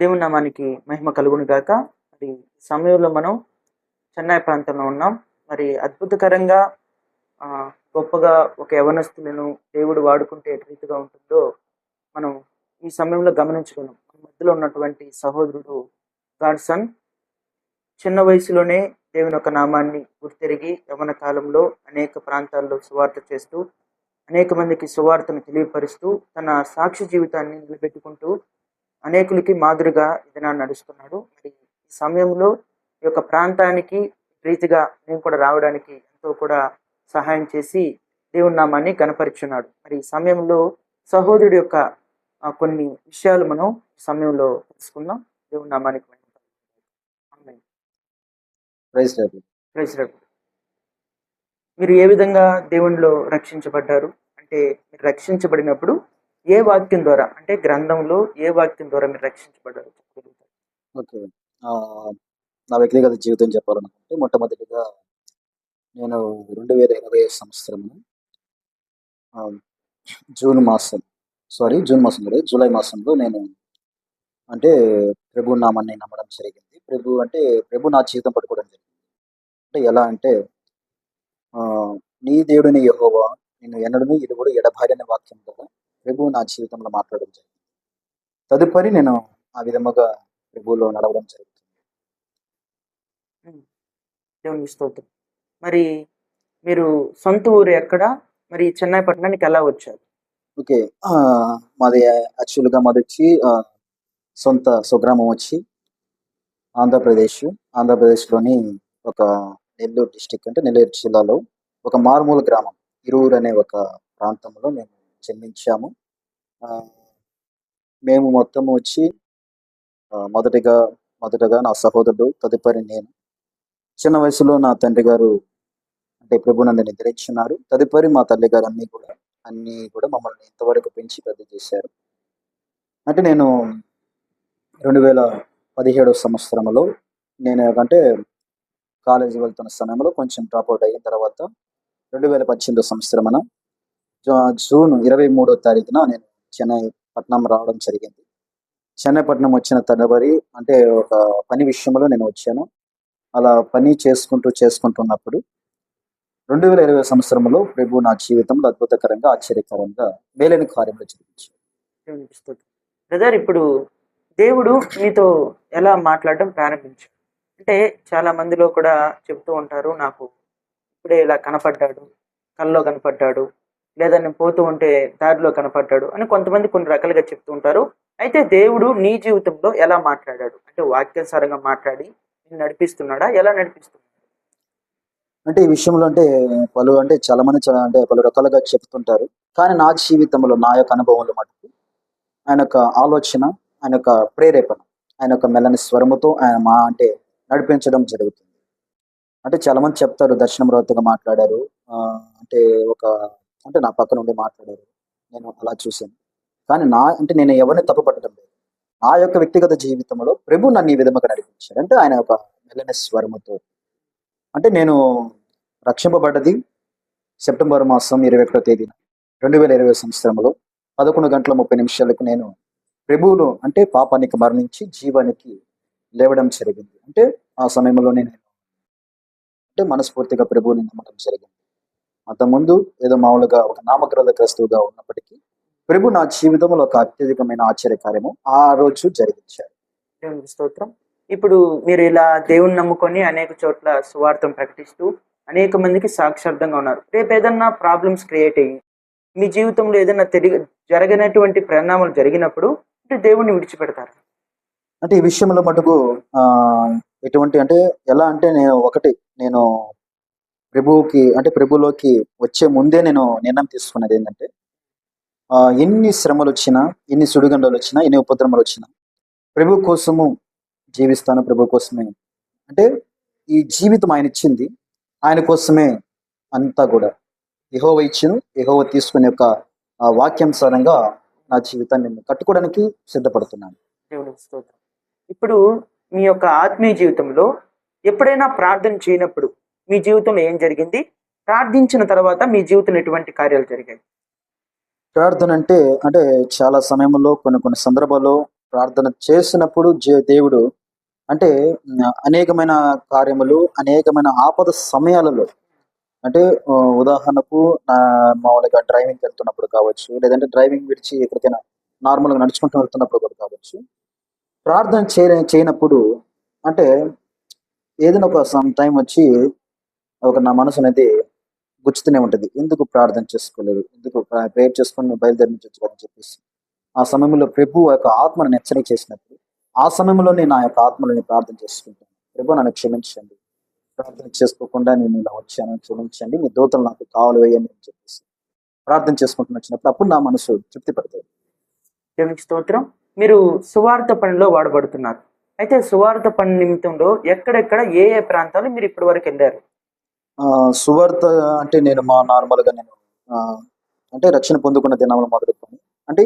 దేవుని నామానికి మహిమ కలుగును గాక. మరి సమయంలో మనం చెన్నై ప్రాంతంలో ఉన్నాం. మరి అద్భుతకరంగా గొప్పగా ఒక యవనస్తులను దేవుడు వాడుకుంటే ఎటు రీతిగా ఉంటుందో మనం ఈ సమయంలో గమనించగలం మన మధ్యలో ఉన్నటువంటి సహోదరుడు గాడ్సన్ చిన్న వయసులోనే దేవుని యొక్క నామాన్ని గుర్తెరిగి యవన కాలంలో అనేక ప్రాంతాల్లో సువార్త చేస్తూ అనేక మందికి సువార్తను తెలియపరుస్తూ తన సాక్షి జీవితాన్ని నిలబెట్టుకుంటూ అనేకులకి మాదిరిగా ఇదినా నడుస్తున్నాడు మరి ఈ సమయంలో ఈ యొక్క ప్రాంతానికి రీతిగా నేను కూడా రావడానికి ఎంతో కూడా సహాయం చేసి దేవుని నామాన్ని కనపరుచున్నాడు మరి ఈ సమయంలో సహోదరుడి యొక్క కొన్ని విషయాలు మనం సమయంలో తెలుసుకుందాం దేవుని నామానికి మహిమ కలుగును. ఆమేన్. ప్రైజ్ లేదు ప్రైజ్ లార్డ్. మీరు ఏ విధంగా దేవునిలో రక్షించబడ్డారు అంటే మీరు రక్షించబడినప్పుడు ఏ వాక్యం ద్వారా? అంటే గ్రంథంలో ఏ వాక్యం ద్వారా మీరు రక్షించబడ్డారు? ఓకే. నా వ్యక్తిగత జీవితం చెప్పాలనుకుంటే మొట్టమొదటిగా నేను రెండు వేల ఇరవై సంవత్సరము జూన్ మాసం సారీ జూన్ మాసం కదా జూలై మాసంలో నేను అంటే ప్రభు నామాన్ని నమ్మడం జరిగింది. ప్రభు అంటే ప్రభు నా జీవితం పట్టుకోవడం జరిగింది. అంటే ఎలా అంటే నీ దేవుడిని యహోవా నేను ఎన్నడూ ఇరువుడు ఎడబారిన వాక్యం కదా ప్రభు నా జీవితంలో మాట్లాడడం జరిగింది. తదుపరి నేను ఆ విధముగా ప్రభువులో నడవడం జరుగుతుంది. స్తోత్రం. మరి మీరు సొంత ఊరు ఎక్కడ? మరి చెన్నై పట్టణానికి ఎలా వచ్చారు? ఓకే. మాది యాక్చువల్గా మాది వచ్చి సొంత స్వగ్రామం వచ్చి ఆంధ్రప్రదేశ్ ఆంధ్రప్రదేశ్లోని ఒక నెల్లూరు డిస్టిక్ అంటే నెల్లూరు జిల్లాలో ఒక మారుమూల గ్రామం. ఇరువురు అనే ఒక ప్రాంతంలో మేము జన్మించాము మేము మొత్తం వచ్చి మొదటిగా మొదటగా నా సహోదరుడు తదుపరి నేను. చిన్న వయసులో నా తండ్రి గారు అంటే ప్రభునందు నిద్రించున్నారు తదుపరి మా తల్లి గారు అన్నీ కూడా అన్నీ కూడా మమ్మల్ని ఇంతవరకు పెంచి పెద్ద చేశారు. అంటే నేను రెండు వేల పదిహేడు సంవత్సరంలో నేను అంటే కాలేజీ వెళ్తున్న సమయంలో కొంచెం డ్రాప్ అవుట్ అయిన తర్వాత రెండు వేల పద్దెనిమిదో సంవత్సరమున జూన్ ఇరవై మూడో తారీఖున నేను చెన్నై పట్నం రావడం జరిగింది. చెన్నై పట్నం వచ్చిన తదుపరి అంటే ఒక పని విషయంలో నేను వచ్చాను. అలా పని చేసుకుంటూ చేసుకుంటున్నప్పుడు రెండు వేల ఇరవై సంవత్సరంలో ప్రభు నా జీవితంలో అద్భుతకరంగా ఆశ్చర్యకరంగా మేలైన కార్యంలో జరిగించాడు. బ్రదర్ ఇప్పుడు దేవుడు మీతో ఎలా మాట్లాడడం ప్రారంభించాడు? అంటే చాలా మందిలో కూడా చెప్తూ ఉంటారు నాకు ఇప్పుడే ఇలా కనపడ్డాడు కల్లో కనపడ్డాడు లేదా నేను పోతూ ఉంటే దారిలో కనపడ్డాడు అని కొంతమంది కొన్ని రకాలుగా చెప్తూ ఉంటారు. అయితే దేవుడు నీ జీవితంలో ఎలా మాట్లాడాడు? అంటే వాక్యానుసారంగా మాట్లాడి నేను నడిపిస్తున్నాడా? ఎలా నడిపిస్తున్నాడు? అంటే ఈ విషయంలో అంటే పలు అంటే చాలా మంది చాలా అంటే పలు రకాలుగా చెప్తుంటారు. కానీ నా జీవితంలో నా యొక్క అనుభవంలో మటుకు ఆయన యొక్క ఆలోచన ఆయన యొక్క ప్రేరేపణ ఆయన యొక్క మెల్లని స్వరముతో ఆయన మా అంటే నడిపించడం జరుగుతుంది. అంటే చాలా మంది చెప్తారు దర్శనం రోతగా మాట్లాడారు. ఆ, అంటే ఒక అంటే నా పక్కన ఉండి మాట్లాడారు. నేను అలా చూశాను. కానీ నా అంటే నేను ఎవరిని తప్పుపట్టడం లేదు. నా యొక్క వ్యక్తిగత జీవితంలో ప్రభు నన్ను ఈ విధముగా నడిపించాడు. అంటే ఆయన ఒక మెల్లని స్వరముతో. అంటే నేను రక్షింపబడ్డది సెప్టెంబర్ మాసం ఇరవై ఒకటో తేదీన. రెండు వేల ఇరవై సంవత్సరంలో పదకొండు గంటల ముప్పై నిమిషాలకు నేను ప్రభువును అంటే పాపానికి మరణించి జీవానికి లేవడం జరిగింది. అంటే ఆ సమయంలో నేను అంటే మనస్ఫూర్తిగా ప్రభువుని నమ్మడం జరిగింది. అంతకుముందు ఏదో మామూలుగా ఒక నామగ్రహ క్రైస్తవుగా ఉన్నప్పటికీ ప్రభు నా జీవితంలో ఒక అత్యధికమైన ఆశ్చర్యకార్యము ఆ రోజు జరిగించారు స్తోత్రం. ఇప్పుడు మీరు ఇలా దేవుని నమ్ముకొని అనేక చోట్ల సువార్థం ప్రకటిస్తూ అనేక మందికి సాక్షార్థంగా ఉన్నారు. రేపు ఏదన్నా ప్రాబ్లమ్స్ క్రియేట్ అయ్యి మీ జీవితంలో ఏదైనా తిరిగి జరగనటువంటి పరిణామాలు జరిగినప్పుడు అంటే దేవుణ్ణి విడిచిపెడతారు? అంటే ఈ విషయంలో మటుకు ఎటువంటి అంటే ఎలా అంటే నేను ఒకటి నేను ప్రభువుకి అంటే ప్రభులోకి వచ్చే ముందే నేను నిర్ణయం తీసుకున్నది ఏంటంటే ఎన్ని శ్రమలు వచ్చినా ఎన్ని సుడిగండలు వచ్చినా ఎన్ని ఉపద్రమలు వచ్చినా ప్రభు కోసము జీవిస్తాను ప్రభు కోసమే. అంటే ఈ జీవితం ఆయన ఇచ్చింది ఆయన కోసమే అంతా కూడా. ఎహోవ ఇచ్చిన ఎహోవ తీసుకునే యొక్క వాక్యానుసారంగా నా జీవితాన్ని నేను కట్టుకోవడానికి సిద్ధపడుతున్నాను. ఇప్పుడు మీ యొక్క ఆత్మీయ జీవితంలో ఎప్పుడైనా ప్రార్థన చేయనప్పుడు మీ జీవితంలో ఏం జరిగింది? ప్రార్థించిన తర్వాత మీ జీవితంలో ఎటువంటి కార్యాలు జరిగాయి? ప్రార్థన అంటే అంటే చాలా సమయంలో కొన్ని కొన్ని సందర్భాల్లో ప్రార్థన చేసినప్పుడు దేవుడు అంటే అనేకమైన కార్యములు అనేకమైన ఆపద సమయాలలో అంటే ఉదాహరణకు మామూలుగా డ్రైవింగ్ వెళ్తున్నప్పుడు కావచ్చు లేదంటే డ్రైవింగ్ విడిచి ఎక్కడికైనా నార్మల్గా నడుచుకుంటూ వెళ్తున్నప్పుడు కూడా కావచ్చు. ప్రార్థన చేయ చేయనప్పుడు అంటే ఏదైనా ఒక సమ్ టైం వచ్చి ఒక నా మనసు అనేది గుచ్చుతూనే ఉంటుంది. ఎందుకు ప్రార్థన చేసుకోలేదు ఎందుకు ప్రేయర్ చేసుకొని బయలుదేరి నుంచి అని చెప్పేసి. ఆ సమయంలో ప్రభు యొక్క ఆత్మను హెచ్చరిక చేసినప్పుడు ఆ సమయంలో నేను యొక్క ఆత్మలని ప్రార్థన చేసుకుంటాను. ప్రభు నన్ను క్షమించండి. ప్రార్థన చేసుకోకుండా నేను ఇలా వచ్చాను క్షమించండి. మీ దోతలు నాకు కావాలి వేయండి అని చెప్పేసి ప్రార్థన చేసుకుంటూ వచ్చినప్పుడు అప్పుడు నా మనసు తృప్తి పడుతుంది. దేవునికి స్తోత్రం. మీరు సువార్త పనిలో వాడబడుతున్నారు. అయితే సువార్త పని నిమిత్తంలో ఎక్కడెక్కడ ఏ ఏ ప్రాంతాలు మీరు ఇప్పటి వరకు వెళ్ళారు? సువార్త అంటే నేను మా నార్మల్గా నేను అంటే రక్షణ పొందుకున్న దినములు మొదలుకొని అంటే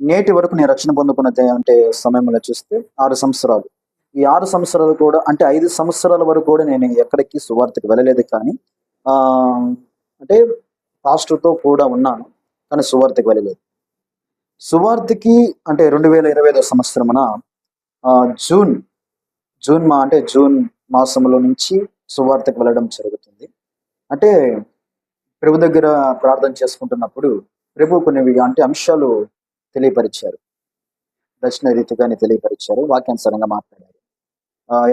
నేటి వరకు నేను రక్షణ పొందుకున్న అంటే సమయంలో చూస్తే ఆరు సంవత్సరాలు. ఈ ఆరు సంవత్సరాలు కూడా అంటే ఐదు సంవత్సరాల వరకు కూడా నేను ఎక్కడికి సువార్తకి వెళ్ళలేదు కానీ ఆ అంటే పాస్టర్తో కూడా ఉన్నాను కానీ సువార్తకి వెళ్ళలేదు. సువార్తకి అంటే రెండు వేల ఇరవై ఐదో సంవత్సరమున ఆ, జూన్ జూన్ మా అంటే జూన్ మాసంలో నుంచి సువార్తకు వెళ్ళడం జరుగుతుంది. అంటే ప్రభు దగ్గర ప్రార్థన చేసుకుంటున్నప్పుడు ప్రభు కొన్ని అంటే అంశాలు తెలియపరిచారు. దర్శన రీతిగానే తెలియపరిచారు వాక్యానుసారంగా మాట్లాడారు.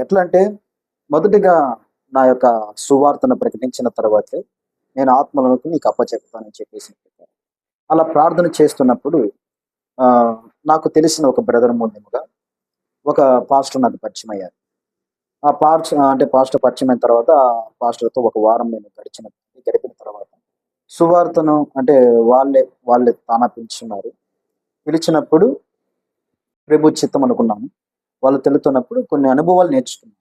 ఎట్లా అంటే మొదటిగా నా యొక్క సువార్తను ప్రకటించిన తర్వాతే నేను ఆత్మలకు నీకు అప్పచెప్తానని చెప్పేసి అలా ప్రార్థన చేస్తున్నప్పుడు నాకు తెలిసిన ఒక బ్రదర్ మూల్యముగా ఒక పాస్టర్ నాకు పరిచయం అయ్యారు. ఆ పార్ట్స్ అంటే పాస్టర్ పరిచయం అయిన తర్వాత పాస్టర్తో ఒక వారం నేను గడిచిన గడిపిన తర్వాత సువార్తను అంటే వాళ్ళే వాళ్ళే తానా పిలుచున్నారు పిలిచినప్పుడు ప్రభు చిత్తం అనుకున్నాను వాళ్ళు తెలుతున్నప్పుడు కొన్ని అనుభవాలు నేర్చుకున్నాను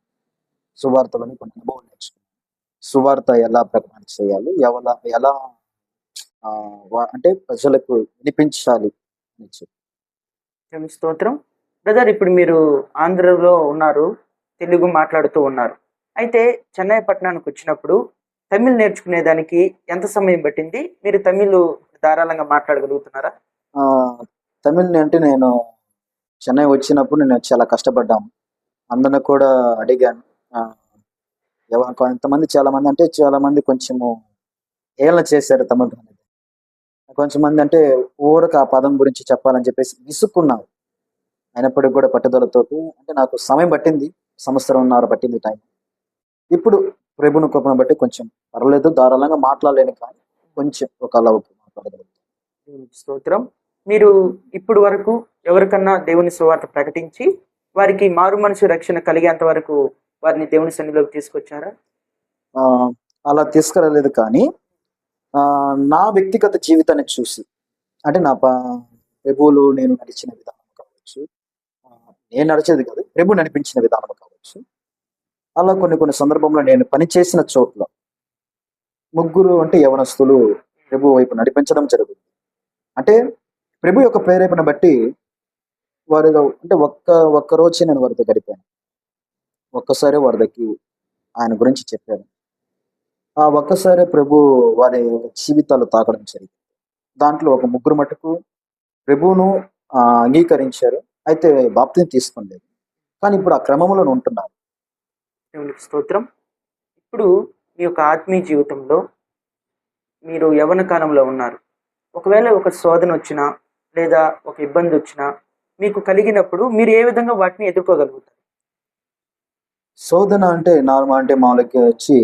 సువార్తలోని కొన్ని అనుభవాలు నేర్చుకున్నాను సువార్త ఎలా ప్రకటన చేయాలి ఎలా ఎలా అంటే ప్రజలకు వినిపించాలి అని చెప్పి. స్తోత్రం. బ్రదర్ ఇప్పుడు మీరు ఆంధ్రలో ఉన్నారు. తెలుగు మాట్లాడుతూ ఉన్నారు. అయితే చెన్నై పట్టణానికి వచ్చినప్పుడు తమిళ్ నేర్చుకునేదానికి ఎంత సమయం పట్టింది? మీరు తమిళ్ ధారాళంగా మాట్లాడగలుగుతున్నారా? తమిళ్ అంటే నేను చెన్నై వచ్చినప్పుడు నేను చాలా కష్టపడ్డాను అందరిని కూడా అడిగాను. ఆ, కొంతమంది చాలా మంది అంటే చాలా మంది కొంచెము ఏళ్ళ చేశారు తమిళ అనేది. కొంచెం మంది అంటే ఊరకు ఆ పదం గురించి చెప్పాలని చెప్పేసి విసుక్కున్నారు అయినప్పటికీ కూడా పట్టుదలతోటి అంటే నాకు సమయం పట్టింది. సంవత్సరంన్నర పట్టింది టైం ఇప్పుడు ప్రభుని కృపను బట్టి కొంచెం పర్వాలేదు ధారాళంగా మాట్లాడలేను కానీ కొంచెం ఒక అలా మాట్లాడగలుగుతాను. స్తోత్రం. మీరు ఇప్పుడు వరకు ఎవరికన్నా దేవుని సువార్త ప్రకటించి వారికి మారు మనసు రక్షణ కలిగేంత వరకు వారిని దేవుని సన్నిధిలోకి తీసుకొచ్చారా? అలా తీసుకురాలేదు కానీ నా వ్యక్తిగత జీవితాన్ని చూసి అంటే నా ప- ప్రభువులు నేను నడిచిన విధానం కావచ్చు నేను నడిచేది కాదు ప్రభు నడిపించిన విధానం కావచ్చు అలా కొన్ని కొన్ని సందర్భంలో నేను పనిచేసిన చోట్ల ముగ్గురు అంటే యవనస్తులు ప్రభు వైపు నడిపించడం జరుగుతుంది. అంటే ప్రభు యొక్క ప్రేరేపణ బట్టి వారిలో అంటే ఒక్క ఒక్క రోజే నేను వారితో గడిపాను. ఒక్కసారి వారి దగ్గర ఆయన గురించి చెప్పాను. ఆ ఒక్కసారి ప్రభు వారి జీవితాలు తాకడం జరిగింది. దాంట్లో ఒక ముగ్గురు మటుకు ప్రభువును అంగీకరించారు. అయితే బాప్తిని తీసుకోలేదు కానీ ఇప్పుడు ఆ క్రమంలో ఉంటున్నారు దేవునికి స్తోత్రం. ఇప్పుడు మీ యొక్క ఆత్మీయ జీవితంలో మీరు యవన కాలంలో ఉన్నారు. ఒకవేళ ఒక శోధన వచ్చినా లేదా ఒక ఇబ్బంది వచ్చినా మీకు కలిగినప్పుడు మీరు ఏ విధంగా వాటిని ఎదుర్కోగలుగుతారు? శోధన అంటే నార్మల్ అంటే మామూలుగా వచ్చి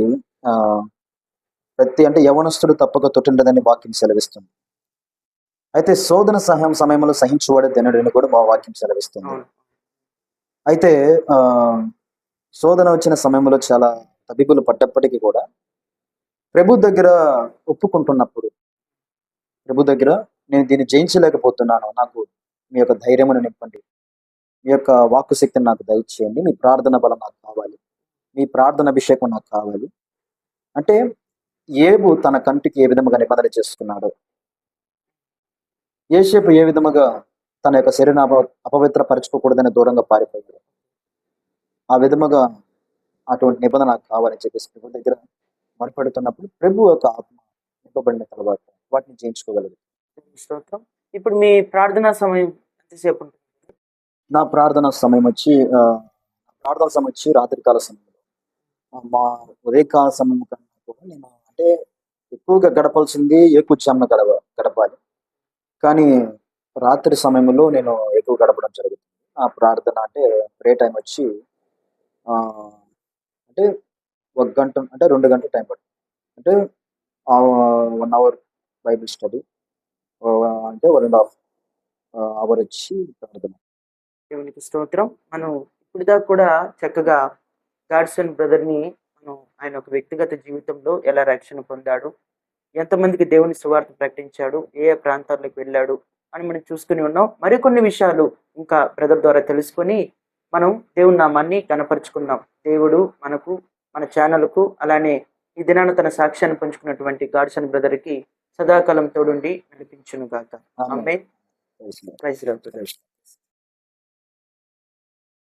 ప్రతి అంటే యవనస్తుడు తప్పక తొట్టిండదని వాక్యం సెలవిస్తుంది. అయితే శోధన సహాయం సమయంలో సహించువాడే తినడని కూడా మా వాక్యం సెలవిస్తుంది. అయితే శోధన వచ్చిన సమయంలో చాలా తబిబులు పడ్డప్పటికీ కూడా ప్రభు దగ్గర ఒప్పుకుంటున్నప్పుడు ప్రభు దగ్గర నేను దీన్ని జయించలేకపోతున్నాను. నాకు మీ యొక్క ధైర్యమును నింపండి. మీ యొక్క వాక్కు శక్తిని నాకు దయచేయండి. మీ ప్రార్థన బలం నాకు కావాలి. మీ ప్రార్థన అభిషేకం నాకు కావాలి. అంటే ఏబు తన కంటికి ఏ విధముగా నిబంధన చేసుకున్నాడు ఏషేపు ఏ విధముగా తన యొక్క శరీరం అప అపవిత్రపరచుకోకూడదని దూరంగా పారిపోయాడు. ఆ విధముగా అటువంటి నిబంధన నాకు కావాలని చెప్పేసి ప్రభు దగ్గర మొరపెడుతున్నప్పుడు ప్రభు యొక్క ఆత్మ నింపబడిన తర్వాత వాటిని జయించుకోగలదు స్తోత్రం. ఇప్పుడు మీ ప్రార్థనా సమయం ఎంతసేపు నా ప్రార్థన సమయం వచ్చి ప్రార్థన సమయం వచ్చి రాత్రికాల సమయంలో. మా ఉదయకాల సమయం కన్నా కూడా నేను అంటే ఎక్కువగా గడపాల్సింది ఎక్కువ గడప గడపాలి. కానీ రాత్రి సమయంలో నేను ఎక్కువ గడపడం జరుగుతుంది. ఆ ప్రార్థన అంటే ప్రే టైం వచ్చి అంటే ఒక గంట అంటే రెండు గంటల టైం పడుతుంది. అంటే వన్ అవర్ బైబిల్ స్టడీ అంటే వన్ అండ్ హాఫ్ అవర్ వచ్చి ప్రార్థన. దేవునికి స్తోత్రం. మనం ఇప్పుడు దాకా కూడా చక్కగా గాడ్సన్ బ్రదర్ని మనం ఆయన ఒక వ్యక్తిగత జీవితంలో ఎలా రక్షణ పొందాడు ఎంతమందికి దేవుని సువార్త ప్రకటించాడు ఏ ఏ ప్రాంతాలకు వెళ్ళాడు అని మనం చూసుకుని ఉన్నాం. మరికొన్ని విషయాలు ఇంకా బ్రదర్ ద్వారా తెలుసుకొని మనం దేవుని నామాన్ని కనపరుచుకుందాం దేవుడు మనకు మన ఛానల్కు అలానే ఈ దినాన తన సాక్ష్యాన్ని పంచుకున్నటువంటి గాడ్సన్ బ్రదర్కి సదాకాలం తోడుండి నడిపించును గాక ఆమేన్. ఆమె. ప్రైజ్